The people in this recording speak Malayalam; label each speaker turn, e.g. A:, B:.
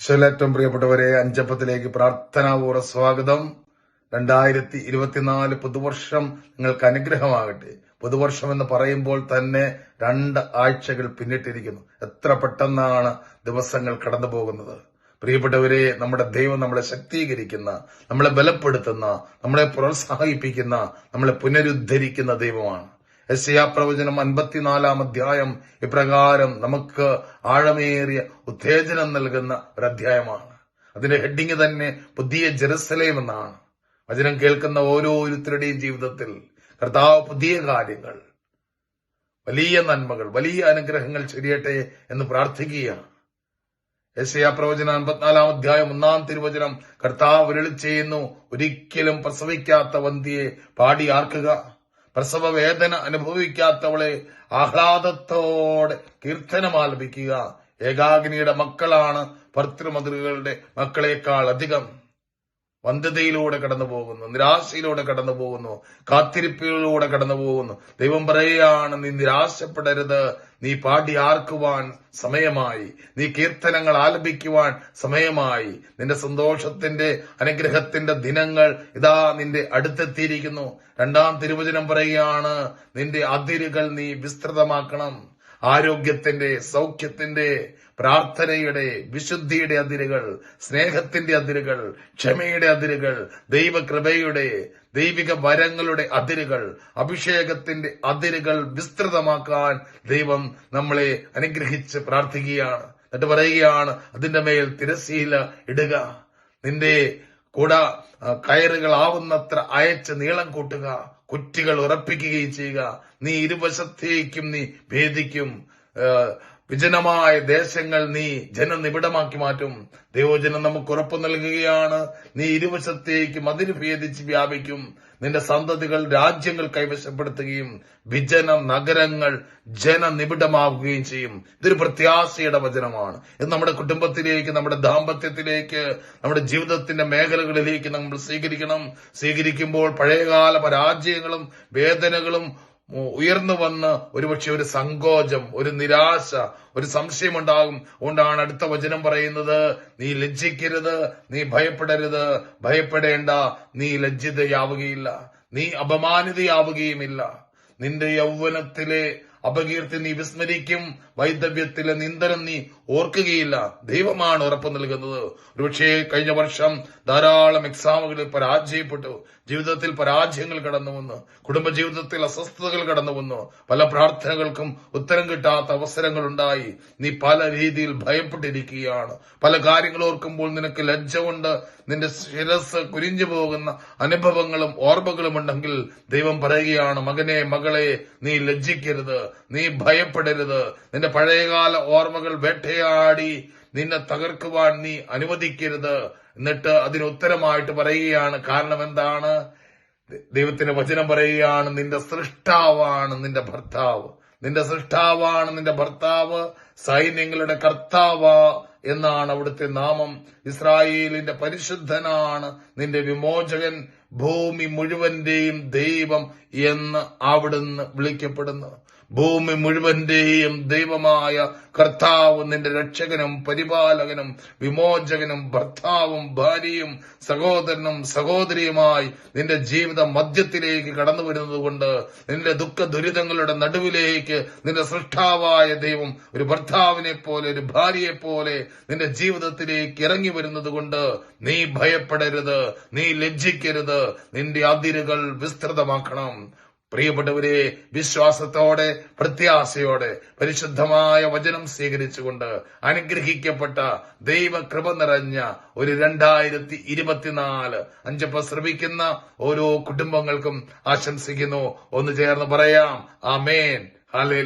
A: ഈശ്വലേറ്റവും പ്രിയപ്പെട്ടവരെ അഞ്ചപ്പത്തിലേക്ക് പ്രാർത്ഥനാപൂർവ സ്വാഗതം. രണ്ടായിരത്തി ഇരുപത്തിനാല് പുതുവർഷം നിങ്ങൾക്ക് അനുഗ്രഹമാകട്ടെ. പുതുവർഷം എന്ന് പറയുമ്പോൾ തന്നെ രണ്ട് ആഴ്ചകൾ പിന്നിട്ടിരിക്കുന്നു. എത്ര പെട്ടെന്നാണ് ദിവസങ്ങൾ കടന്നു പോകുന്നത് പ്രിയപ്പെട്ടവരെ നമ്മുടെ ദൈവം നമ്മളെ ശക്തീകരിക്കുന്ന നമ്മളെ ബലപ്പെടുത്തുന്ന നമ്മളെ പ്രോത്സാഹിപ്പിക്കുന്ന നമ്മളെ പുനരുദ്ധരിക്കുന്ന ദൈവമാണ്. യശയാ പ്രവചനം അൻപത്തിനാലാം അധ്യായം ഇപ്രകാരം നമുക്ക് ആഴമേറിയ ഉത്തേജനം നൽകുന്ന ഒരു അധ്യായമാണ് അതിന്റെ ഹെഡിങ് തന്നെ പുതിയ ജെറുസലേം എന്നാണ്. വചനം കേൾക്കുന്ന ഓരോരുത്തരുടെയും ജീവിതത്തിൽ കർത്താവ് പുതിയ കാര്യങ്ങൾ വലിയ നന്മകൾ വലിയ അനുഗ്രഹങ്ങൾ ചൊരിയട്ടെ എന്ന് പ്രാർത്ഥിക്കുകയാണ്. യശയാ പ്രവചനം അൻപത്തിനാലാം അധ്യായം ഒന്നാം തിരുവചനം കർത്താവ് വിരളി ചെയ്യുന്നു. ഒരിക്കലും പ്രസവിക്കാത്ത വന്തിയെ പാടി ആർക്കുക? പ്രസവ വേദന അനുഭവിക്കാത്തവളെ ആഹ്ലാദത്തോടെ കീർത്തനം ആലപിക്കുക. ഏകാഗ്നിയുടെ മക്കളാണ് ഭർത്തൃമതൃകളുടെ മക്കളെക്കാൾ അധികം. വന്ധ്യതയിലൂടെ കടന്നു പോകുന്നു നിരാശയിലൂടെ കടന്നു പോകുന്നു കാത്തിരിപ്പിലൂടെ കടന്നു പോകുന്നു. ദൈവം പറയുകയാണ് നീ നിരാശപ്പെടരുത്. നീ പാടി ആർക്കുവാൻ സമയമായി. നീ കീർത്തനങ്ങൾ ആലപിക്കുവാൻ സമയമായി. നിന്റെ സന്തോഷത്തിന്റെ അനുഗ്രഹത്തിന്റെ ദിനങ്ങൾ ഇതാ നിന്റെ അടുത്തെത്തിയിരിക്കുന്നു. രണ്ടാം തിരുവചനം പറയുകയാണ് നിന്റെ അതിരുകൾ നീ വിസ്തൃതമാക്കണം. ആരോഗ്യത്തിന്റെ സൗഖ്യത്തിന്റെ പ്രാർത്ഥനയുടെ വിശുദ്ധിയുടെ അതിരുകൾ സ്നേഹത്തിന്റെ അതിരുകൾ ക്ഷമയുടെ അതിരുകൾ ദൈവകൃപയുടെ ദൈവിക വരങ്ങളുടെ അതിരുകൾ അഭിഷേകത്തിന്റെ അതിരുകൾ വിസ്തൃതമാക്കാൻ ദൈവം നമ്മളെ അനുഗ്രഹിച്ച് പ്രാർത്ഥിക്കുകയാണ്. എന്നിട്ട് പറയുകയാണ് അതിന്റെ മേൽ തിരശീല ഇടുക. നിന്റെ കുട കയറുകളാവുന്നത്ര അയച്ച് നീളം കൂട്ടുക കുറ്റികൾ ഉറപ്പിക്കുകയും ചെയ്യുക. നീ ഇരുവശത്തേക്കും നീ ഭേദിക്കും. വിജനമായ ദേശങ്ങൾ നീ ജനനിബിഡമാക്കി മാറ്റും. ദൈവജനം നമുക്ക് ഉറപ്പു നൽകുകയാണ്. നീ ഇരുവശത്തേക്ക് അതിന് ഭേദിച്ച് വ്യാപിക്കും. നിന്റെ സന്തതികൾ രാജ്യങ്ങൾ കൈവശപ്പെടുത്തുകയും വിജന നഗരങ്ങൾ ജനനിബിഡമാവുകയും ചെയ്യും. ഇതൊരു പ്രത്യാശയുടെ വചനമാണ്. ഇത് നമ്മുടെ കുടുംബത്തിലേക്ക് നമ്മുടെ ദാമ്പത്യത്തിലേക്ക് നമ്മുടെ ജീവിതത്തിന്റെ മേഖലകളിലേക്ക് നമ്മൾ സ്വീകരിക്കണം. സ്വീകരിക്കുമ്പോൾ പഴയകാല പരാജയങ്ങളും വേദനകളും ഉയർന്നു വന്ന് ഒരുപക്ഷെ ഒരു സങ്കോചം ഒരു നിരാശ ഒരു സംശയം ഉണ്ടാകും അതുകൊണ്ടാണ് അടുത്ത വചനം പറയുന്നത് നീ ലജ്ജിക്കരുത് നീ ഭയപ്പെടരുത് ഭയപ്പെടേണ്ട നീ ലജ്ജിതയാവുകയില്ല നീ അപമാനിതയാവുകയുമില്ല. നിന്റെ യൗവനത്തിലെ അപകീർത്തി നീ വിസ്മരിക്കും. വൈദവ്യത്തിലെ നിന്ദനം നീ ഓർക്കുകയില്ല. ദൈവമാണ് ഉറപ്പ് നൽകുന്നത്. ഒരുപക്ഷേ കഴിഞ്ഞ വർഷം ധാരാളം എക്സാമുകളിൽ പരാജയപ്പെട്ടു. ജീവിതത്തിൽ പരാജയങ്ങൾ കടന്നു വന്നു. കുടുംബജീവിതത്തിൽ അസ്വസ്ഥതകൾ കടന്നു വന്നു. പല പ്രാർത്ഥനകൾക്കും ഉത്തരം കിട്ടാത്ത അവസരങ്ങൾ ഉണ്ടായി. നീ പല രീതിയിൽ ഭയപ്പെട്ടിരിക്കുകയാണ്. പല കാര്യങ്ങൾ ഓർക്കുമ്പോൾ നിനക്ക് ലജ്ജ കൊണ്ട് നിന്റെ ശിരസ് കുരിഞ്ഞു പോകുന്ന അനുഭവങ്ങളും ഓർമ്മകളും ഉണ്ടെങ്കിൽ ദൈവം പറയുകയാണ് മകനെ മകളെ നീ ലജ്ജിക്കരുത്. നീ ഭയപ്പെടരുത്. നിന്റെ പഴയകാല ഓർമ്മകൾ വേട്ടയാടി. നിന്നെ തകർക്കുവാൻ നീ അനുവദിക്കരുത്. എന്നിട്ട് അതിന് ഉത്തരമായിട്ട് പറയുകയാണ്. കാരണം എന്താണ്? ദൈവത്തിന്റെ വചനം പറയുകയാണ് നിന്റെ സൃഷ്ടാവാണ് നിന്റെ ഭർത്താവ്. നിന്റെ സൃഷ്ടാവാണ് നിന്റെ ഭർത്താവ്. സൈന്യങ്ങളുടെ കർത്താവ എന്നാണ് അവിടുത്തെ നാമം. ഇസ്രായേലിന്റെ പരിശുദ്ധനാണ് നിന്റെ വിമോചകൻ. ഭൂമി മുഴുവന്റെയും ദൈവം എന്ന് അവിടുന്ന് വിളിക്കപ്പെടുന്നു. ഭൂമി മുഴുവന്റെയും ദൈവമായ കർത്താവ് നിന്റെ രക്ഷകനും പരിപാലകനും വിമോചകനും ഭർത്താവും ഭാര്യയും സഹോദരനും സഹോദരിയുമായി നിന്റെ ജീവിത മധ്യത്തിലേക്ക് കടന്നു വരുന്നത് കൊണ്ട് നിന്റെ ദുഃഖ ദുരിതങ്ങളുടെ നടുവിലേക്ക് നിന്റെ സൃഷ്ടാവായ ദൈവം ഒരു ഭർത്താവിനെ പോലെ ഒരു ഭാര്യയെ പോലെ നിന്റെ ജീവിതത്തിലേക്ക് ഇറങ്ങി വരുന്നത് കൊണ്ട് നീ ഭയപ്പെടരുത് നീ ലജ്ജിക്കരുത്. നിന്റെ അതിരുകൾ വിസ്തൃതമാക്കണം. പ്രിയപ്പെട്ടവരെ വിശ്വാസത്തോടെ പ്രത്യാശയോടെ പരിശുദ്ധമായ വചനം സ്വീകരിച്ചുകൊണ്ട് അനുഗ്രഹിക്കപ്പെട്ട ദൈവകൃപ നിറഞ്ഞ ഒരു രണ്ടായിരത്തി ഇരുപത്തിനാല് അഞ്ചപ്പ ശ്രമിക്കുന്ന ഓരോ കുടുംബങ്ങൾക്കും ആശംസിക്കുന്നു. ഒന്ന് ചേർന്ന് പറയാം ആമേൻ. ഹലേ